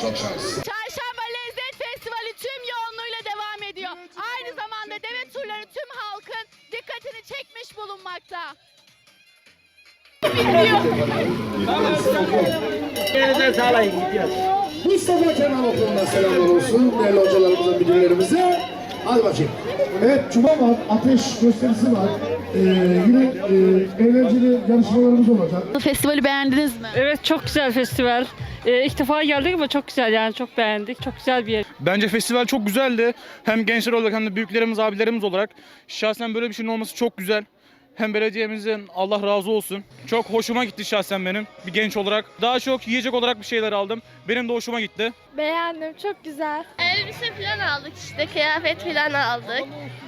Çok şans. Çarşamba Lezzet Festivali tüm yoğunluğuyla devam ediyor. Aynı zamanda deve turları tüm halkın dikkatini çekmiş bulunmakta. Mustafa Kemal Okulu'na selamlar olsun değerli hocalarımıza, müdürlerimize. Hadi bakayım. Evet, Cuma var, ateş gösterisi var. Ee, yine e, eğlenceli yarışmalarımız olacak. Festivali beğendiniz mi? Evet çok güzel festival. Ee, ilk defa geldik ama çok güzel yani çok beğendik. Çok güzel bir yer. Bence festival çok güzeldi. Hem gençler olarak hem de büyüklerimiz, abilerimiz olarak. Şahsen böyle bir şeyin olması çok güzel. Hem belediyemizin Allah razı olsun. Çok hoşuma gitti şahsen benim bir genç olarak. Daha çok yiyecek olarak bir şeyler aldım. Benim de hoşuma gitti. Beğendim, çok güzel. Elbise falan aldık işte, kıyafet falan aldık.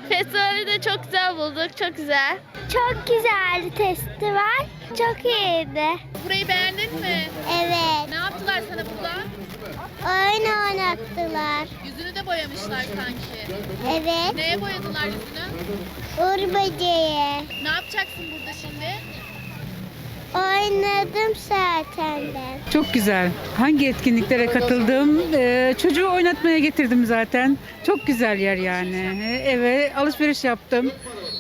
Festivali de çok güzel bulduk, çok güzel. Çok güzeldi festival. Çok iyiydi. Burayı beğendin mi? Evet. Ne yaptılar sana burada? Oyun oynattılar. Yüzünü de boyamışlar sanki. Evet. Neye boyadılar yüzünü? Uğur böceği. Ne yapacaksın burada şimdi? Oynadım zaten ben. Çok güzel. Hangi etkinliklere katıldım? Ee, çocuğu oynatmaya getirdim zaten. Çok güzel yer yani. Ee, Eve alışveriş yaptım.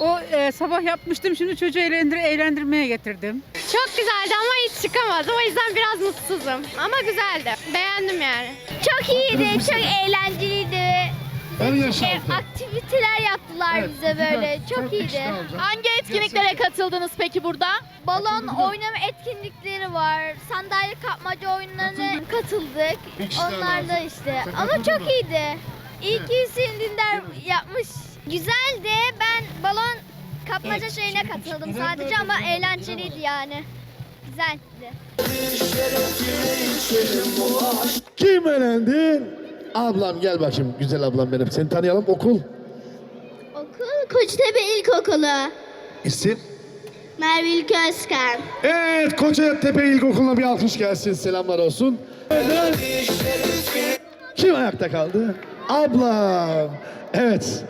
O e, sabah yapmıştım. Şimdi çocuğu eğlendir eğlendirmeye getirdim. Çok güzeldi ama hiç çıkamadım. O yüzden biraz mutsuzum. Ama güzeldi. Beğendim yani. Çok iyiydi, çok eğlenceliydi. Her E, aktiviteler yaptılar Evet, bize böyle. güzel, Çok güzel iyiydi. Hangi etkinliklere katıldınız peki burada? Balon oynama etkinlikleri var. Sandalye kapmaca oyunlarına katıldık. Onlar da işte. Ama çok iyiydi. İyi ki Hüseyin yapmış. Güzeldi. Ben balon kapmaca şeyine katıldım sadece ama eğlenceliydi yani. Güzeldi. Kim elendi? Ablam gel bakayım güzel ablam benim. Seni tanıyalım okul. Okul Koçtepe İlkokulu. İsim? Merve Ülke Özkan. Evet Kocatepe İlkokulu'na bir alkış gelsin. Selamlar olsun. Kim ayakta kaldı? Ablam. Evet.